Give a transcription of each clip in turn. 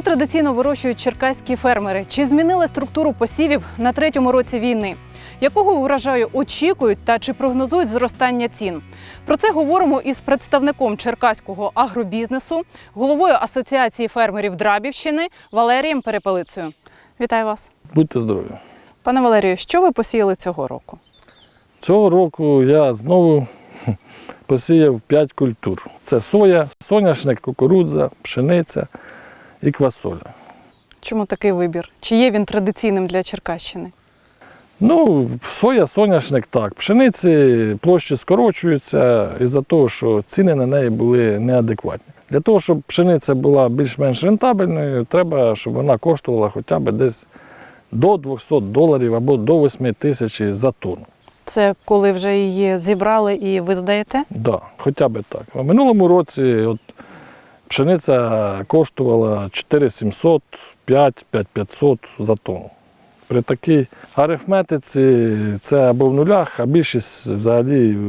Що традиційно вирощують черкаські фермери? Чи змінили структуру посівів на третьому році війни? Якого урожаю очікують та чи прогнозують зростання цін? Про це говоримо із представником черкаського агробізнесу, головою Асоціації фермерів Драбівщини Валерієм Перепелицею. Вітаю вас, Будьте здорові. пане Валерію. Що ви посіяли цього року? Цього року я знову посіяв 5 культур. Це соя, соняшник, кукурудза, пшениця і квасоля. Чому такий вибір? Чи є він традиційним для Черкащини? Ну, соя, соняшник так. Пшениці площі скорочуються із-за того, що ціни на неї були неадекватні. Для того, щоб пшениця була більш-менш рентабельною, треба, щоб вона коштувала хоча б десь до 200 доларів або до 8 тисяч за тонну. Це коли вже її зібрали і ви здаєте? Да, хоча б так. В минулому році от, пшениця коштувала 4700, 5, 5500 за тонну. При такій арифметиці це або в нулях, а більшість взагалі в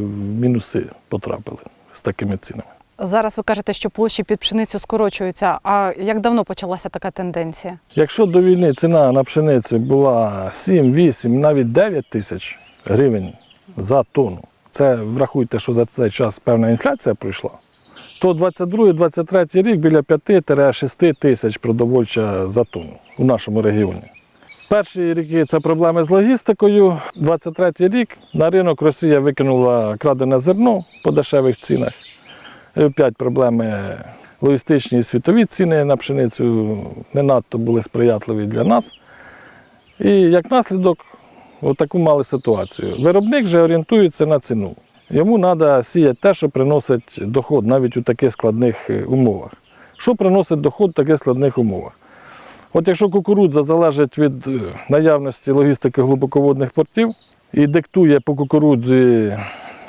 мінуси потрапили з такими цінами. Зараз ви кажете, що площі під пшеницю скорочуються. А як давно почалася така тенденція? Якщо до війни ціна на пшеницю була 7, 8, навіть 9 тисяч гривень за тонну, це врахуйте, що за цей час певна інфляція пройшла, то 22-23 рік біля 5-6 тисяч продовольча за тонну у нашому регіоні. Перші ріки це проблеми з логістикою. 23-й рік на ринок Росія викинула крадене зерно по дешевих цінах. І опять проблеми логістичні і світові ціни на пшеницю не надто були сприятливі для нас. І як наслідок, таку мали ситуацію. Виробник вже орієнтується на ціну. Йому треба сіяти те, що приносить доход навіть у таких складних е, умовах. Що приносить доход в таких складних умовах? От якщо кукурудза залежить від е, наявності логістики глибоководних портів і диктує по кукурудзі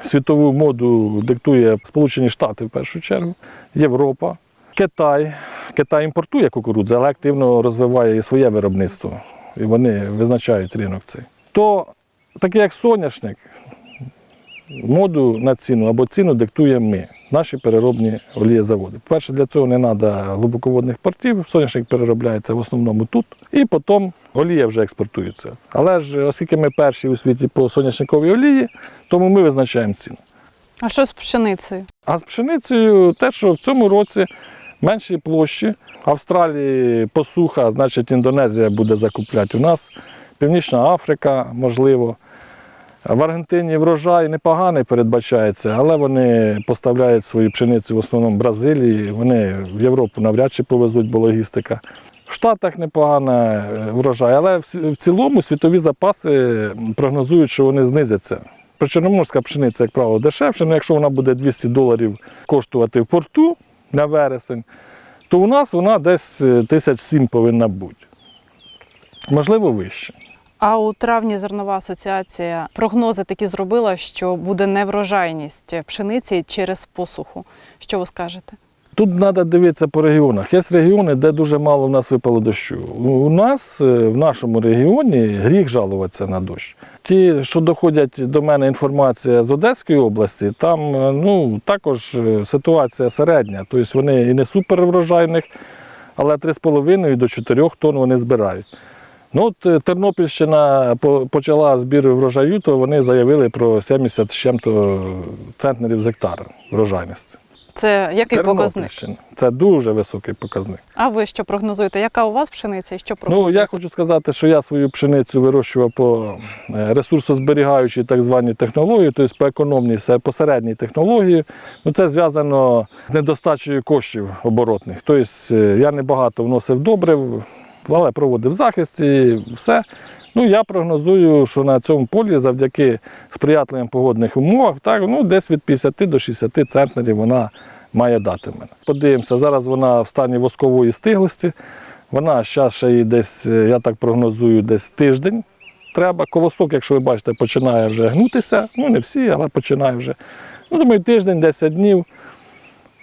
світову моду, диктує Сполучені Штати в першу чергу, Європа, Китай. Китай імпортує кукурудзу, але активно розвиває і своє виробництво. І вони визначають ринок цей. То таке як соняшник, моду на ціну або ціну диктуємо ми, наші переробні олієзаводи. Перше, для цього не треба глибоководних портів, соняшник переробляється в основному тут, і потім олія вже експортується. Але ж, оскільки ми перші у світі по соняшниковій олії, тому ми визначаємо ціну. А що з пшеницею? А з пшеницею те, що в цьому році менші площі. Австралії посуха, значить Індонезія буде закупляти у нас, Північна Африка, можливо. В Аргентині врожай непоганий передбачається, але вони поставляють свою пшеницю в основному в Бразилії. Вони в Європу навряд чи повезуть, бо логістика. В Штатах непоганий врожай, але в цілому світові запаси прогнозують, що вони знизяться. Причорноморська пшениця, як правило, дешевша, але якщо вона буде 200 доларів коштувати в порту на вересень, то у нас вона десь тисяч сім повинна бути. Можливо, вище. А у травні зернова асоціація прогнози такі зробила, що буде неврожайність пшениці через посуху. Що ви скажете? Тут треба дивитися по регіонах. Є регіони, де дуже мало в нас випало дощу. У нас е, в нашому регіоні гріх жалуватися на дощ. Ті, що доходять до мене інформація з Одеської області, там е, ну, також е, ситуація середня. Тобто вони і не супер врожайних, але 3,5 до 4 тонн вони збирають. Ну, от Тернопільщина почала збір врожаю, то вони заявили про 70 з чим-то центнерів з гектара врожайності. Це який показник? Це дуже високий показник. А ви що прогнозуєте? Яка у вас пшениця і що прогнозуєте? Ну, я хочу сказати, що я свою пшеницю вирощував по ресурсозберігаючій так званій технології, тобто по економній, посередній технології. Ну, Це зв'язано з недостачею коштів оборотних. Тобто я небагато вносив добрив, але проводив захист і все. Ну, Я прогнозую, що на цьому полі завдяки сприятливим погодних умовах так, ну, десь від 50 до 60 центнерів вона має дати мене. Подивимося, зараз вона в стані воскової стиглості. Вона зараз ще їй десь, я так прогнозую, десь тиждень треба. Колосок, якщо ви бачите, починає вже гнутися. Ну, не всі, але починає вже. Ну, Думаю, тиждень, 10 днів.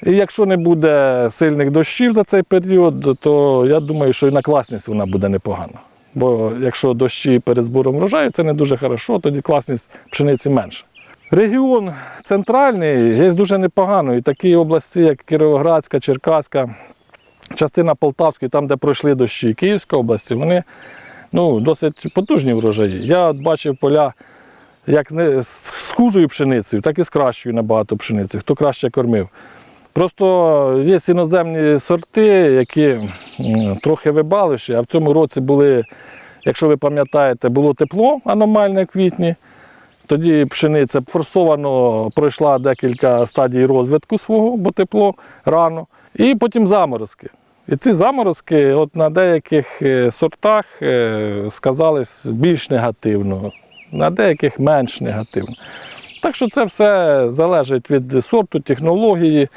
І якщо не буде сильних дощів за цей період, то я думаю, що і на класність вона буде непогана. Бо якщо дощі перед збором врожаю, це не дуже хорошо, тоді класність пшениці менша. Регіон центральний є дуже непоганий. І такі області, як Кіровоградська, Черкаська, частина Полтавської, там, де пройшли дощі Київської області, вони ну, досить потужні врожаї. Я от бачив поля як з хужою пшеницею, так і з кращою набагато пшеницею, хто краще кормив. Просто є іноземні сорти, які трохи вибаливші, а в цьому році були, якщо ви пам'ятаєте, було тепло аномальне в квітні. Тоді пшениця форсовано пройшла декілька стадій розвитку свого, бо тепло рано. І потім заморозки. І ці заморозки от на деяких е, сортах е, сказались більш негативно, на деяких менш негативно. Так що це все залежить від сорту, технології,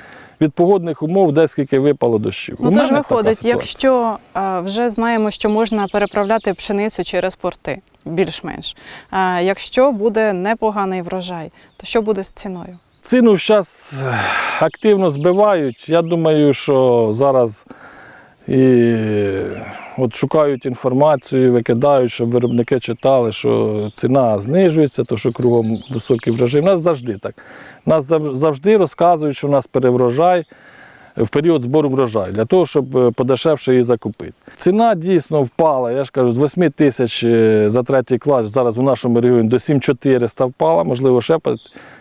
від погодних умов, де скільки випало дощів. Ну тож виходить, якщо а, вже знаємо, що можна переправляти пшеницю через порти, більш-менш. А, якщо буде непоганий врожай, то що буде з ціною? Ціну зараз активно збивають. Я думаю, що зараз і от шукають інформацію, викидають, щоб виробники читали, що ціна знижується, то що кругом високий врожай. У нас завжди так. Нас завжди розказують, що у нас переврожай в період збору врожаю, для того, щоб е, подешевше її закупити. Ціна дійсно впала, я ж кажу, з 8 тисяч е, за третій клас зараз у нашому регіоні до 7400 впала, можливо, ще пад-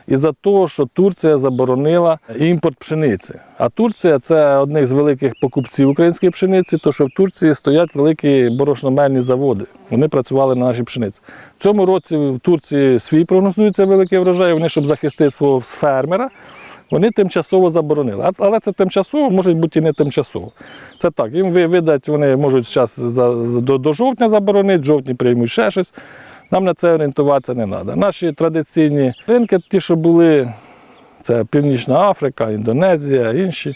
із-за того, що Турція заборонила імпорт пшениці. А Турція це одних з великих покупців української пшениці, то що в Турції стоять великі борошномельні заводи. Вони працювали на нашій пшениці. В цьому році в Турції свій прогнозується великий врожай. Вони, щоб захистити свого фермера, вони тимчасово заборонили. Але це тимчасово, може бути і не тимчасово. Це так. Їм видать, вони можуть зараз до, до жовтня заборонити, жовтні приймуть ще щось. Нам на це орієнтуватися не треба. Наші традиційні ринки, ті, що були, це Північна Африка, Індонезія, інші,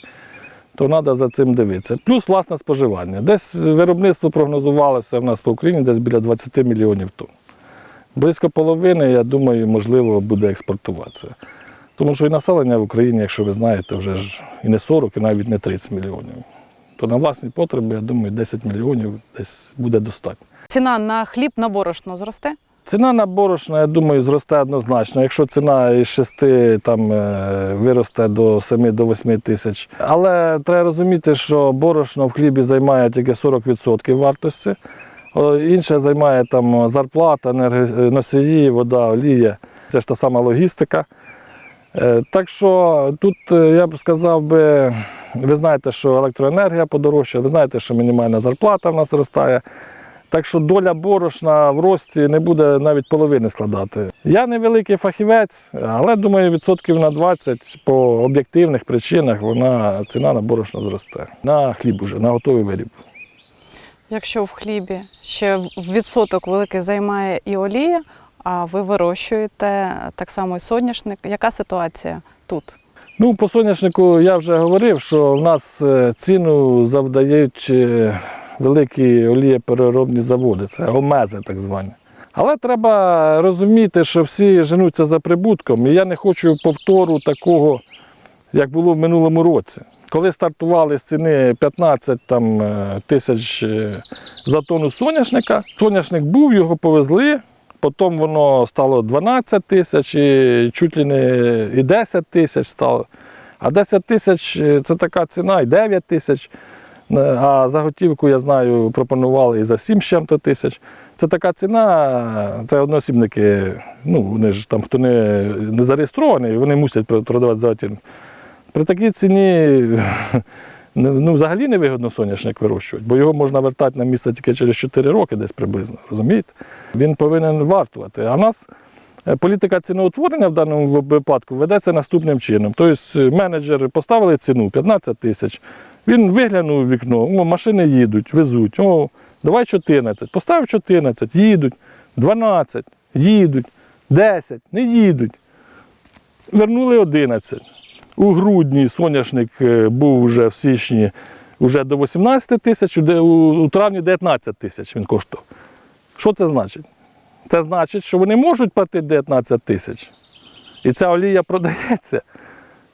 то треба за цим дивитися. Плюс власне споживання. Десь виробництво прогнозувалося в нас по Україні десь біля 20 мільйонів тонн. Близько половини, я думаю, можливо, буде експортуватися. Тому що і населення в Україні, якщо ви знаєте, вже ж і не 40, і навіть не 30 мільйонів. То на власні потреби, я думаю, 10 мільйонів десь буде достатньо. Ціна на хліб на борошно зросте? Ціна на борошно, я думаю, зросте однозначно. Якщо ціна із 6 там, е, виросте до 7-8 тисяч. Але треба розуміти, що борошно в хлібі займає тільки 40% вартості. Інше займає там зарплата, енергоносії, вода, олія. Це ж та сама логістика. Е, Так що тут е, я б сказав би, ви знаєте, що електроенергія подорожчає, ви знаєте, що мінімальна зарплата в нас зростає. Так що доля борошна в рості не буде навіть половини складати. Я не великий фахівець, але думаю, відсотків на 20 по об'єктивних причинах вона ціна на борошно зросте. На хліб уже, на готовий виріб. Якщо в хлібі ще відсоток великий займає і олія, а ви вирощуєте так само і соняшник, яка ситуація тут? Ну, по соняшнику я вже говорив, що в нас е, ціну завдають е, великі олієпереробні заводи, це омези так звані. Але треба розуміти, що всі женуться за прибутком, і я не хочу повтору такого, як було в минулому році. Коли стартували з ціни 15 там, е, тисяч за тонну соняшника, соняшник був, його повезли, потім воно стало 12 тисяч, і чуть ли не і 10 тисяч стало. А 10 тисяч е, це така ціна, і 9 тисяч. Е, А заготівку, я знаю, пропонували і за 7 з чим-то тисяч. Це така ціна, це одноосібники, ну, вони ж там, хто не, не зареєстрований, вони мусять продавати заготівку. При такій ціні ну, взагалі не вигідно соняшник вирощувати, бо його можна вертати на місце тільки через 4 роки, десь приблизно. Розумієте? Він повинен вартувати. А в нас е, політика ціноутворення в даному випадку ведеться наступним чином. Тобто менеджери поставили ціну 15 тисяч. Він виглянув у вікно, о, машини їдуть, везуть. О, давай 14. Поставив 14, їдуть, 12, їдуть, 10, не їдуть. Вернули 11. У грудні соняшник е, був вже в січні вже до 18 тисяч, у травні 19 тисяч він коштував. Що це значить? Це значить, що вони можуть платити 19 тисяч. І ця олія продається.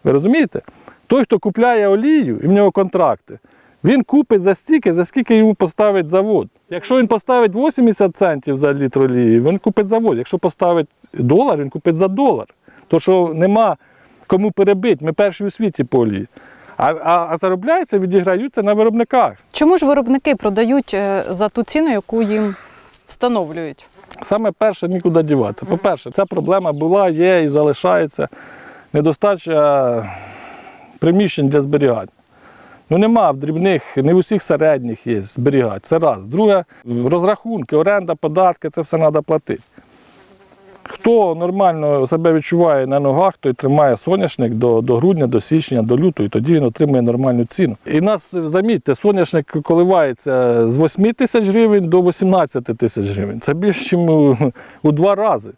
Ви розумієте? Той, хто купляє олію, і в нього контракти, він купить за стільки, за скільки йому поставить завод. Якщо він поставить 80 центів за літр олії, він купить завод. Якщо поставить долар, він купить за долар. То що нема кому перебити, ми перші у світі по олії. А, а, а заробляється, відіграються на виробниках. Чому ж виробники продають е, за ту ціну, яку їм встановлюють? Саме перше нікуди діватися. По-перше, ця проблема була, є і залишається недостача приміщень для зберігання. Ну нема в дрібних, не в усіх середніх є зберігати. Це раз. Друге, розрахунки, оренда, податки, це все треба платити. Хто нормально себе відчуває на ногах, той тримає соняшник до, до грудня, до січня, до лютого, і тоді він отримує нормальну ціну. І нас, замітьте, соняшник коливається з 8 тисяч гривень до 18 тисяч гривень. Це більше, ніж у, у два рази.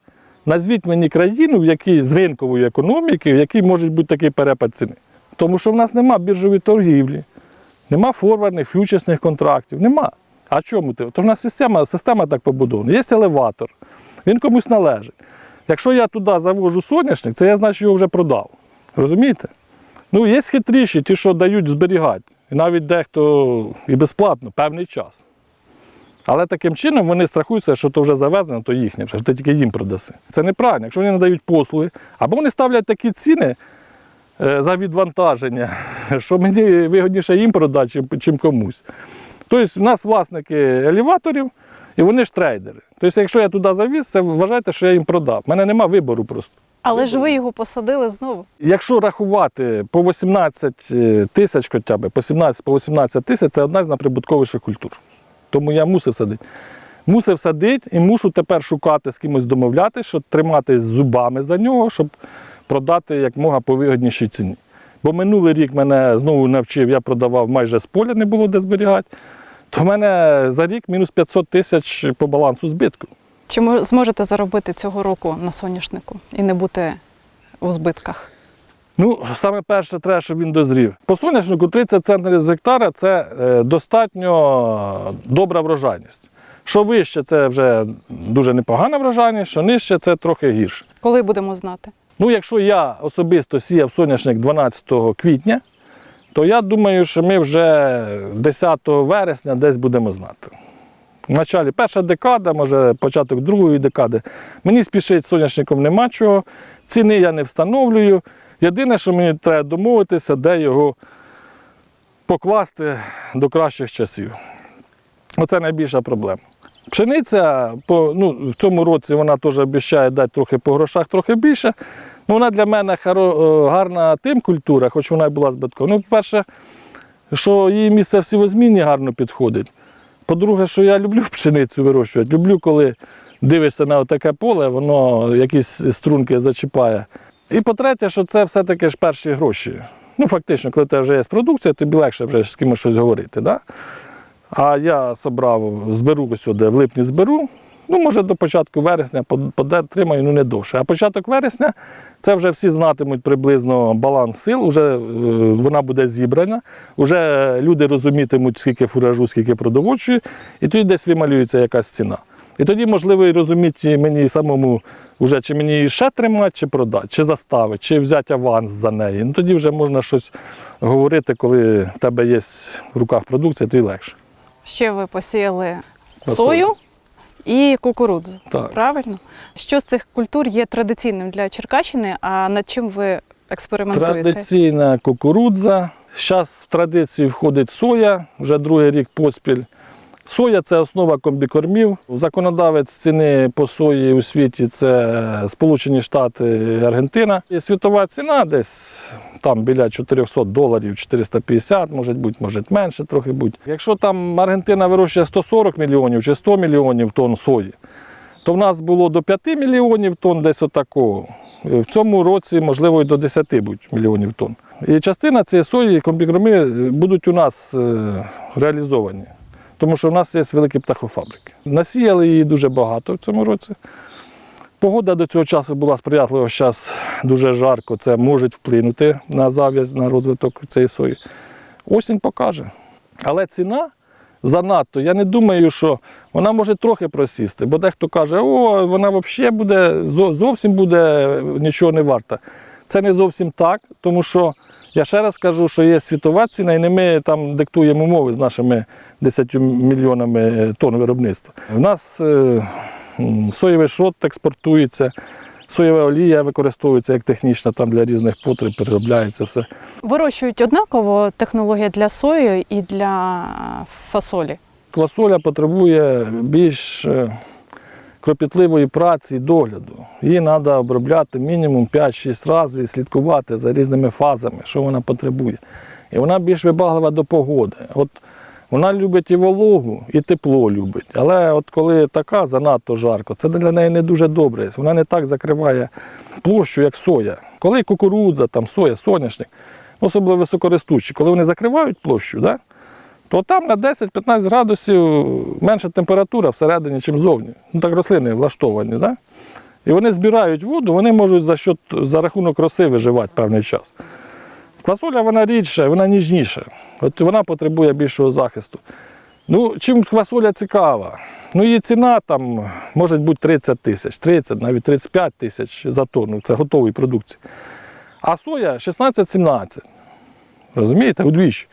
Назвіть мені країну, в якій з ринкової економіки, в якій може бути такий перепад ціни. Тому що в нас нема біржової торгівлі, нема форвардних, фьючерсних контрактів, нема. А чому ти? То в нас система, система так побудована. Є елеватор, він комусь належить. Якщо я туди завожу соняшник, це я значить його вже продав. Розумієте? Ну, є хитріші, ті, що дають зберігати. І навіть дехто і безплатно, певний час. Але таким чином вони страхуються, що то вже завезено, то їхнє, що ти тільки їм продаси. Це неправильно. Якщо вони надають послуги, або вони ставлять такі ціни е, за відвантаження, що мені вигідніше їм продати, чим, комусь. Тобто, в нас власники елеваторів, і вони ж трейдери. Тобто, якщо я туди завіз, це вважайте, що я їм продав. У мене нема вибору просто. Але ж ви його посадили знову. Якщо рахувати по 18 тисяч хоча б, по 17 по 18 тисяч, це одна з найприбутковіших культур. Тому я мусив садити. Мусив садити і мушу тепер шукати з кимось домовлятися, щоб тримати зубами за нього, щоб продати як мога по вигіднішій ціні. Бо минулий рік мене знову навчив, я продавав майже з поля, не було де зберігати. То в мене за рік мінус 500 тисяч по балансу збитку. Чи зможете заробити цього року на соняшнику і не бути у збитках? Ну, саме перше, треба, щоб він дозрів. По соняшнику 30 центнерів з гектара це е, достатньо добра врожайність. Що вище, це вже дуже непогана врожайність, що нижче це трохи гірше. Коли будемо знати? Ну, якщо я особисто сіяв соняшник 12 квітня, то я думаю, що ми вже 10 вересня десь будемо знати. В началі перша декада, може початок другої декади. Мені спішити з соняшником нема чого. Ціни я не встановлюю. Єдине, що мені треба домовитися, де його покласти до кращих часів. Оце найбільша проблема. Пшениця по, ну, в цьому році вона теж обіцяє дати трохи по грошах, трохи більше. Ну, вона для мене е, гарна тим культура, хоч вона й була збиткова. Ну, по-перше, що її місце в сівозмінні гарно підходить. По-друге, що я люблю пшеницю вирощувати. Люблю, коли дивишся на таке поле, воно якісь струнки зачіпає. І по-третє, що це все-таки ж перші гроші. Ну, фактично, коли тебе вже є продукція, тобі легше вже з кимось щось говорити. Да? А я собрав, зберу сюди, в липні зберу. Ну, може, до початку вересня потримаю, ну не довше. А початок вересня це вже всі знатимуть приблизно баланс сил, вже е, вона буде зібрана, вже люди розумітимуть, скільки фуражу, скільки продовольчої, і тоді десь вималюється якась ціна. І тоді, можливо, і розуміти мені самому, вже, чи мені її ще тримати, чи продати, чи заставити, чи взяти аванс за неї. Ну, тоді вже можна щось говорити, коли в тебе є в руках продукція, то й легше. Ще ви посіяли сою і кукурудзу. Так. Правильно? Що з цих культур є традиційним для Черкащини, а над чим ви експериментуєте? Традиційна кукурудза. Зараз в традицію входить соя, вже другий рік поспіль. Соя це основа комбікормів. Законодавець ціни по сої у світі це Сполучені Штати і Аргентина. І світова ціна десь там біля 400 доларів, 450, може бути, може менше трохи бути. Якщо там Аргентина вирощує 140 мільйонів чи 100 мільйонів тонн сої, то в нас було до 5 мільйонів тонн десь отакого. В цьому році, можливо, і до 10 будь мільйонів тонн. І частина цієї сої комбікорми будуть у нас е, реалізовані, тому що в нас є великі птахофабрики. Насіяли її дуже багато в цьому році. Погода до цього часу була сприятлива, зараз дуже жарко, це може вплинути на зав'язь, на розвиток цієї сої. Осінь покаже. Але ціна занадто, я не думаю, що вона може трохи просісти, бо дехто каже, о, вона взагалі буде, зовсім буде нічого не варта. Це не зовсім так, тому що я ще раз кажу, що є світова ціна, і не ми там диктуємо умови з нашими 10 мільйонами тонн виробництва. У нас е, соєвий шрот експортується. Соєва олія використовується як технічна там для різних потреб, переробляється все. Вирощують однаково технологія для сої і для фасолі. Квасоля потребує більш е, кропітливої праці і догляду. Її треба обробляти мінімум 5-6 разів і слідкувати за різними фазами, що вона потребує. І вона більш вибаглива до погоди. От вона любить і вологу, і тепло любить. Але от коли така занадто жарко, це для неї не дуже добре. Вона не так закриває площу, як соя. Коли кукурудза, там, соя, соняшник, особливо високоростучі, коли вони закривають площу, да, то там на 10-15 градусів менша температура всередині, ніж зовні. Ну так рослини влаштовані. Да? І вони збирають воду, вони можуть за, счет, за рахунок роси виживати певний час. Квасоля вона рідша, вона ніжніша. От вона потребує більшого захисту. Ну, чим квасоля цікава? Ну, її ціна там може бути 30 тисяч, 30, навіть 35 тисяч за тонну. Це готової продукції. А соя 16-17. Розумієте? Удвічі.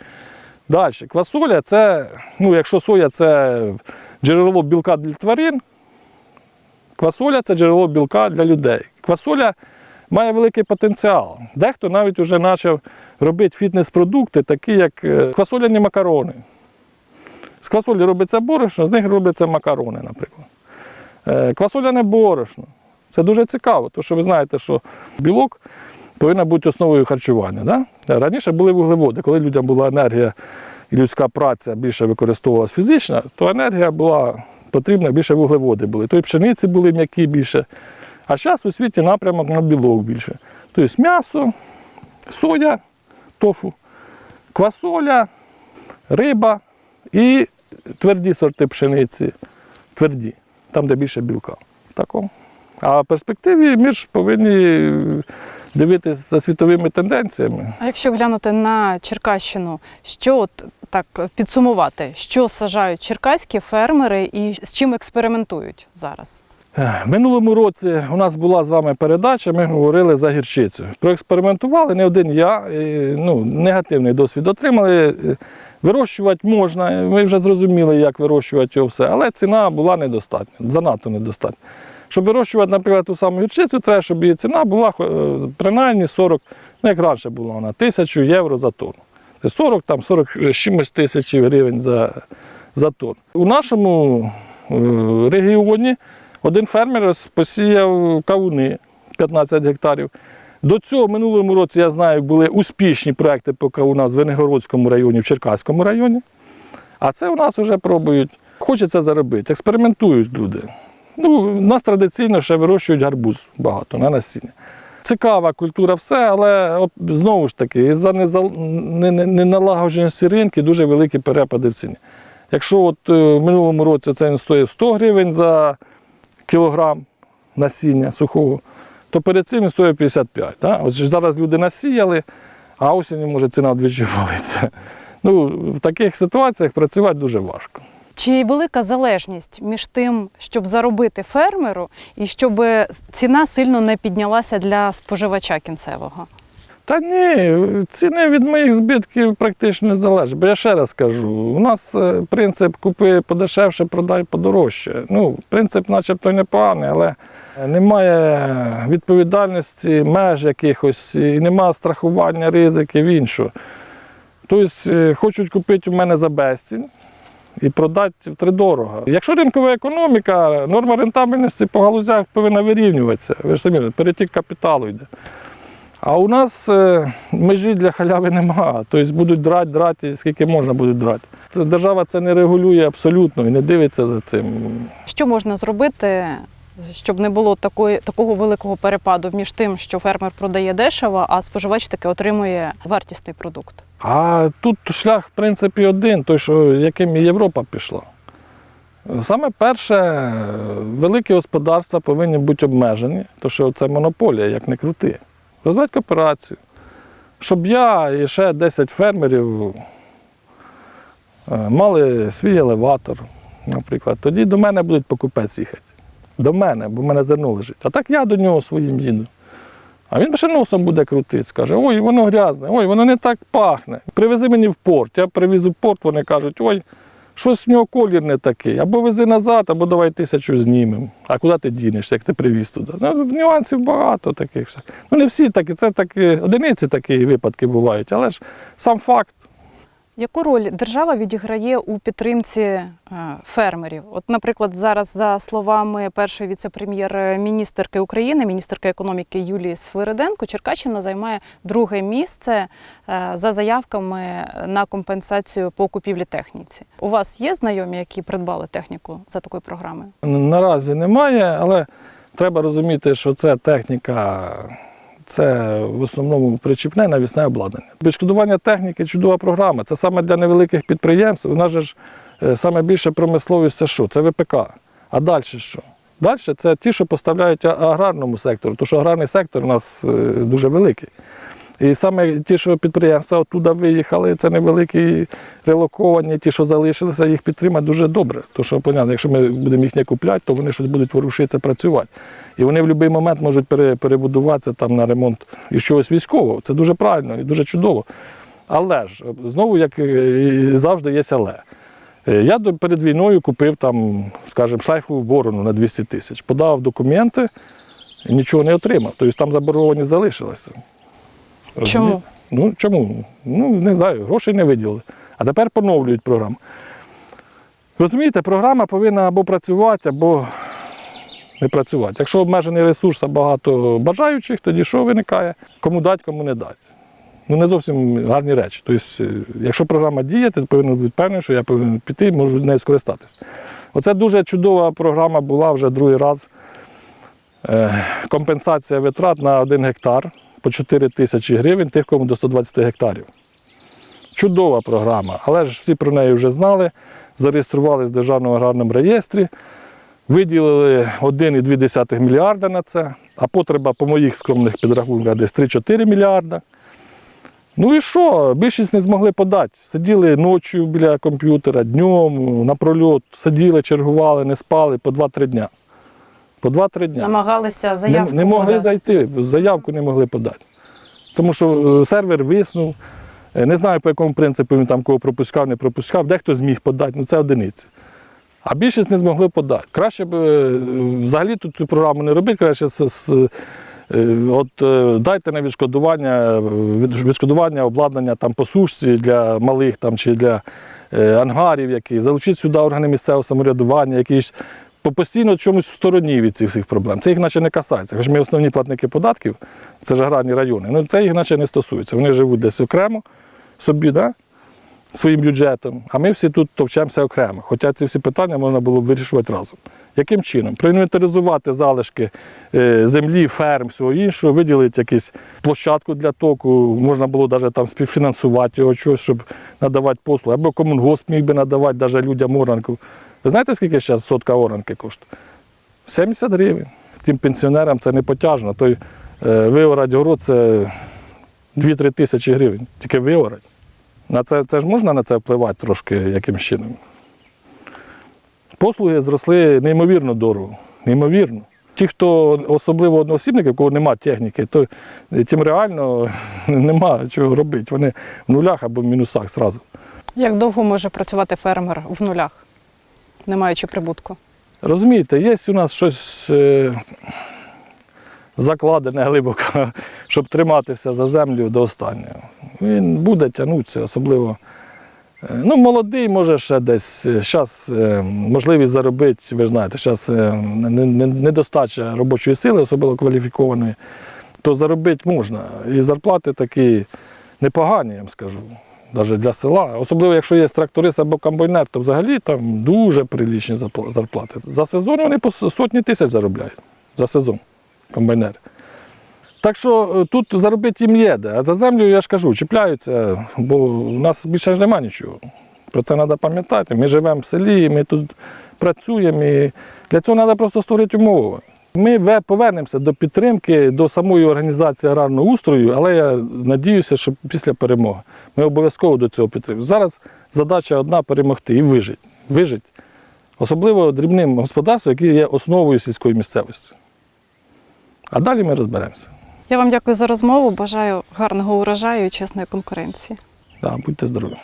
Далі, квасоля це, ну, якщо соя це джерело білка для тварин, квасоля це джерело білка для людей. Квасоля має великий потенціал. Дехто навіть вже почав робити фітнес-продукти, такі як е, квасоляні макарони. З квасолі робиться борошно, з них робляться макарони, наприклад. Е, Квасоляне борошно. Це дуже цікаво, тому що ви знаєте, що білок повинна бути основою харчування. Да? Раніше були вуглеводи, коли людям була енергія і людська праця більше використовувалася фізична, то енергія була потрібна, більше вуглеводи були. То й пшениці були м'які більше. А зараз у світі напрямок на білок більше. Тобто м'ясо, соя, тофу, квасоля, риба і тверді сорти пшениці, тверді, там, де більше білка. Такого. А в перспективі ми ж повинні дивитися за світовими тенденціями. А якщо глянути на Черкащину, що от так підсумувати, що сажають черкаські фермери і з чим експериментують зараз? Минулому році у нас була з вами передача, ми говорили за гірчицю. Проекспериментували не один я, ну, негативний досвід отримали. Е, Вирощувати можна, ми вже зрозуміли, як вирощувати його все, але ціна була недостатня, занадто недостатня. Щоб вирощувати, наприклад, ту саму гірчицю, треба, щоб її ціна була е, принаймні 40, ну як раніше була вона, тисячу євро за тонну. 40, там 40 чимось тисяч гривень за, за тонну. У нашому е, регіоні один фермер посіяв кавуни 15 гектарів. До цього минулому році, я знаю, були успішні проекти по кавунах в Звенигородському районі, в Черкаському районі. А це у нас вже пробують. Хочеться заробити, експериментують люди. Ну, у нас традиційно ще вирощують гарбуз багато на насіння. Цікава культура, все, але от, знову ж таки, із-за неналагодженості ринки дуже великі перепади в ціні. Якщо от е, в минулому році це він стоїв 100 гривень за кілограм насіння сухого, то перед цим він стоїв 55. Да? От зараз люди насіяли, а осінню може ціна вдвічі валиться. Ну, в таких ситуаціях працювати дуже важко. Чи велика залежність між тим, щоб заробити фермеру, і щоб ціна сильно не піднялася для споживача кінцевого? Та ні, ціни від моїх збитків практично не залежать. Бо я ще раз кажу, у нас е, принцип купи подешевше, продай подорожче. Ну, принцип начебто непоганий, але немає відповідальності, меж якихось, і немає страхування ризиків іншого. Тобто е, хочуть купити у мене за безцінь і продати втридорога. Якщо ринкова економіка, норма рентабельності по галузях повинна вирівнюватися. Ви ж самі перетік капіталу йде. А у нас е, межі для халяви немає. Тобто будуть драти, драти, скільки можна будуть драти. Держава це не регулює абсолютно і не дивиться за цим. Що можна зробити, щоб не було такої, такого великого перепаду між тим, що фермер продає дешево, а споживач таки отримує вартісний продукт? А тут шлях, в принципі, один, той, що яким і Європа пішла. Саме перше, великі господарства повинні бути обмежені, тому що це монополія, як не крути. Розвивати кооперацію. Щоб я і ще 10 фермерів е, мали свій елеватор, наприклад, тоді до мене будуть покупець їхати. До мене, бо в мене зерно лежить. А так я до нього своїм їду. А він ще носом буде крутити, скаже, ой, воно грязне, ой, воно не так пахне. Привези мені в порт. Я привіз у порт, вони кажуть, ой, щось в нього колір не такий. Або вези назад, або давай тисячу знімемо. А куди ти дінешся, як ти привіз туди? Ну, нюансів багато таких. Ну не всі такі, це такі, одиниці такі випадки бувають, але ж сам факт. Яку роль держава відіграє у підтримці е, фермерів? От, наприклад, зараз, за словами першої віце-прем'єр-міністерки України, міністерки економіки Юлії Свириденко, Черкащина займає друге місце е, за заявками на компенсацію по купівлі техніці. У вас є знайомі, які придбали техніку за такою програмою? Наразі немає, але треба розуміти, що це техніка, це в основному причіпне навісне обладнання. Відшкодування техніки чудова програма. Це саме для невеликих підприємств. У нас же ж е, саме більше промисловість це що? Це ВПК. А далі що? Далі це ті, що поставляють аграрному сектору, тому що аграрний сектор у нас е, дуже великий. І саме ті, що підприємства оттуда виїхали, це невеликі релоковані, ті, що залишилися, їх підтримати дуже добре. Тому що, понятно, якщо ми будемо їх не купляти, то вони щось будуть ворушитися, працювати. І вони в будь-який момент можуть пере- перебудуватися там на ремонт і чогось військового. Це дуже правильно і дуже чудово. Але ж знову, як і завжди, є але. Е, Я перед війною купив там, скажімо, шлейфову борону на 200 тисяч. Подав документи, нічого не отримав. Тобто там заборгованість залишилася. Чому? Ну чому? Ну не знаю, грошей не виділили. А тепер поновлюють програму. Розумієте, програма повинна або працювати, або не працювати. Якщо обмежений ресурс, а багато бажаючих, тоді що виникає? Кому дати, кому не дати. Ну, не зовсім гарні речі. Тобто, е, якщо програма діє, ти повинен бути певний, що я повинен піти і можу нею скористатися. Оце дуже чудова програма була вже другий раз. Е, Компенсація витрат на 1 гектар по 4 тисячі гривень, тих, кому до 120 гектарів. Чудова програма, але ж всі про неї вже знали, зареєструвалися в Державному аграрному реєстрі, виділили 1,2 мільярда на це, а потреба по моїх скромних підрахунках десь 3-4 мільярда. Ну і що? Більшість не змогли подати. Сиділи ночі біля комп'ютера, днем, напрольот, сиділи, чергували, не спали по 2-3 дня. По 2-3 дня. Намагалися заявку не могли подати. зайти, заявку не могли подати. Тому що е, сервер виснув. Е, Не знаю, по якому принципу він там кого пропускав, не пропускав, дехто зміг подати, ну це одиниці. А більшість не змогли подати. Краще б е, взагалі тут цю програму не робити, краще от, дайте на відшкодування, відшкодування обладнання там, по сушці для малих там, чи для ангарів, які, залучіть сюди органи місцевого самоврядування, якісь по- постійно чомусь в стороні від цих всіх проблем. Це їх наче не касається. Хоч ми основні платники податків, це ж аграрні райони, ну це їх наче не стосується. Вони живуть десь окремо собі, да? своїм бюджетом, а ми всі тут товчемося окремо. Хоча ці всі питання можна було б вирішувати разом. Яким чином? Проінвентаризувати залишки е, землі, ферм, всього іншого, виділити якусь площадку для току, можна було навіть там співфінансувати його чогось, щоб надавати послуги. Або комунгосп міг би надавати навіть людям оранку. Ви знаєте, скільки зараз сотка оранки коштує? 70 гривень. Тим пенсіонерам це не потяжно. Той е, виорать город це 2-3 тисячі гривень. Тільки виорать. На це, це ж можна на це впливати трошки якимсь чином. Послуги зросли неймовірно дорого. Неймовірно. Ті, хто особливо одноосібники, в кого немає техніки, то тим реально нема чого робити. Вони в нулях або в мінусах зразу. Як довго може працювати фермер в нулях, не маючи прибутку? Розумієте, є у нас щось е, закладене глибоко, щоб триматися за землю до останнього. Він буде тягнутися, особливо. е, Ну, молодий може ще десь. Зараз можливість заробити, ви знаєте, зараз недостача робочої сили, особливо кваліфікованої, то заробити можна. І зарплати такі непогані, я вам скажу. Навіть для села. Особливо, якщо є тракторист або комбайнер, то взагалі там дуже прилічні зарплати. За сезон вони по сотні тисяч заробляють. За сезон комбайнери. Так що е, тут заробити їм є, де. а за землю, я ж кажу, чіпляються, бо у нас більше ж нема нічого. Про це треба пам'ятати. Ми живемо в селі, ми тут працюємо. І для цього треба просто створити умови. Ми повернемося до підтримки, до самої організації аграрного устрою, але я надіюся, що після перемоги ми обов'язково до цього підтримуємо. Зараз задача одна перемогти і вижити. Вижити. Особливо дрібним господарством, яке є основою сільської місцевості. А далі ми розберемося. Я вам дякую за розмову. Бажаю гарного урожаю і чесної конкуренції. Да, будьте здорові.